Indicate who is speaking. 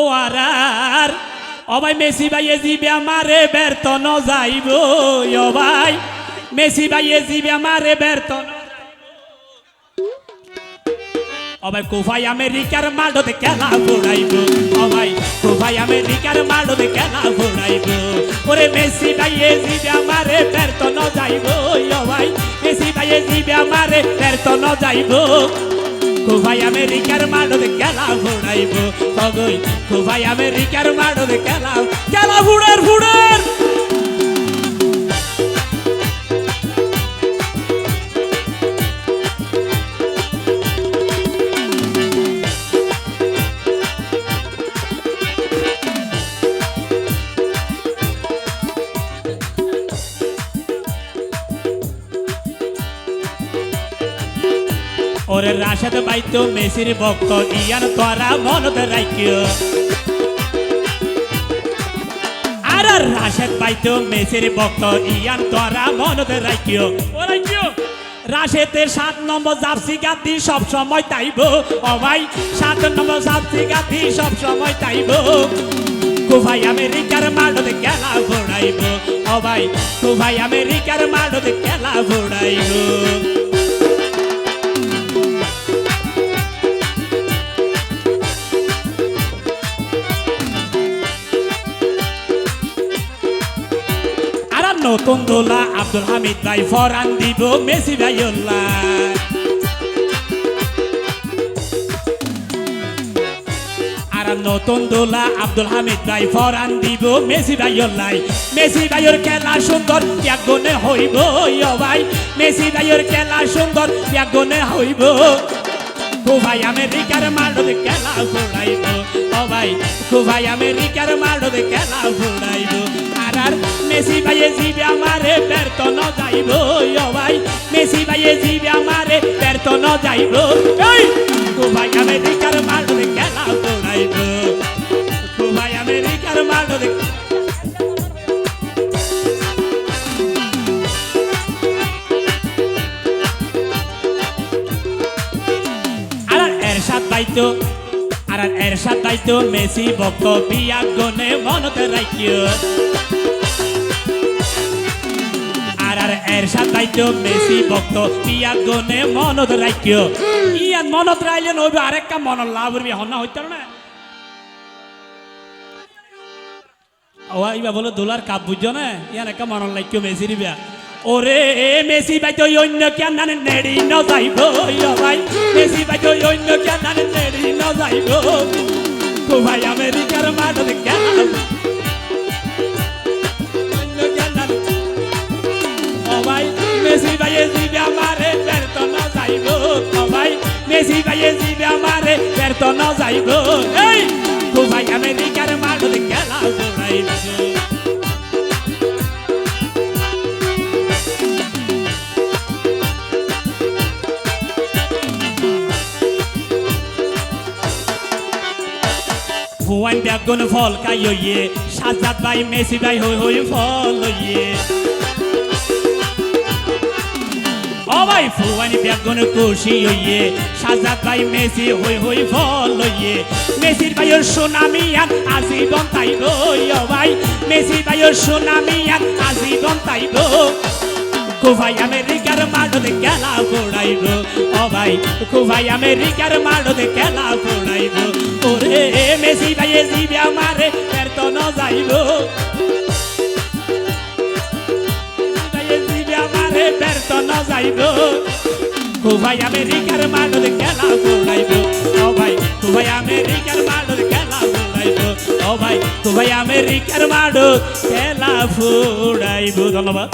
Speaker 1: ও আর অবাই Messi ভাইয়ে জিবে আমারে ব্যর্থ ন যাইব। অবাই মেসি ভাইয়ে জিবে আমারে ব্যর্থ অবাই কোফাই আমেরিকার মাডোতে খেলা ঘোড়াইব অবাই কোফাই আমেরিকার মাডোতে খেলা ঘোড়াইব ওরে মেসি ভাইয়ে জিবে আমারে ব্যর্থ ন যাইব। অবাই মেসি ভাইয়ে জিবে আমারে ব্যর্থ ন যাইব। কোভাই আমেরিকার মাডোতে খেলা ঘোড়াইব অগই কোভাই আমেরিকার মাডোতে খেলা খেলা ফুড়ের ফুড়ের ওরে রাশেদ বাইতো মেসির ভক্ত ইয়ান তোরা মনত রাখিও আর রাশেদ বাইতো মেসির ভক্ত ইয়ান তোরা মনত রাখিও ও রাখিও রাশেতের সাত নম্বর জাপসি গাতি সব সময় তাইব ও ভাই সাত নম্বর জাপসি গাতি সব সময় তাইব কুভাই আমেরিকার মাডতে খেলা ঘোড়াইব। ও ভাই কুভাই আমেরিকার মাডতে খেলা ঘোড়াইব। নতুন দোলা আব্দুল হামিদ ভাই ফরান দিব মেসি ভাইউল্লাহ আর নতুন দোলা আব্দুল হামিদ ভাই ফরান দিব মেসি ভাইউল্লাহ মেসি ভাইয়ের খেলা সুন্দর ব্যাগনে হইব ভাই মেসি ভাইয়ের খেলা সুন্দর ব্যাগনে হইব কুভাই আমেরিকার মাডতে খেলা ঘোড়াইব ও ভাই কুভাই আমেরিকার মাডতে খেলা ঘোড়াইব আর মেসি ভাইয়ে জিবে আমারে, ব্যর্থ ন যাইব ভাই। মেসি ভাইয়ে জিবে আমারে, ব্যর্থ ন যাইব। এই কুভাই আমেরিকার মাডতে খেলা ঘোড়াইব কুভাই আমেরিকার আর এরশাদ পাইতো আর এরশাদ পাইতো মেসি ভক্ত বিয়া গনে মনতে রাখিও। আর এরশাদ পাইতো মেসি ভক্ত। বিয়া গনে মনত রাখিও। ইয়ান মনত রাইলে নইবে আরেকটা মন লাভ করবি। হন না হইতার না? ও ইবা বলে, দোলার কাপ বুঝছ না? ইয়ান একটা মন লাইকিও মেসি দিবা। ওরে মেসি ভাই তো অন্য কেন নানে নেড়ি ন যাইব ভাই। মেসি ভাই তো অন্য কেন নানে নেড়ি ন যাইব কো ভাই, আমেরিকার মাঠে কেন মেসি ভাই জিবে আমারে ব্যর্থ ন যাইব ভাই মেসি ভাই জিবে আমারে ব্যর্থ ন যাইব এই ভাই আমেরিকার মাঠে খেলা দৌড়াইব ফুয়ান বেগুন ফল খাইয়ে সাজাত ভাই মেসি ভাই হই হই ফল লইয়ে ভাই ফুয়ানি বেগুন খুশি হইয়ে সাজাত ভাই মেসি, হই হই ফল লইয়ে মেসির ভাইয়ের সুনামি আর আজীবন তাইব ও ভাই। মেসি ভাইয়ের সুনামি আর আজীবন তাইব কুভাই আমেরিকার মাঠতে খেলা ঘোড়াইব ও ভাই। কুভাই আমেরিকার মাঠতে খেলা ঘোড়াইব ওরে, মেসি ভাইয়ে জিবে আমারে ব্যর্থ ন যাইব যাইব কুভাই আমেরিকার মাঠতে খেলা ঘোড়াইব ও ভাই কুভাই আমেরিকার মাঠতে খেলা ঘোড়াইব ও ভাই কুভাই আমেরিকার মাঠ খেলা ফুড়াইব ধন্যবাদ।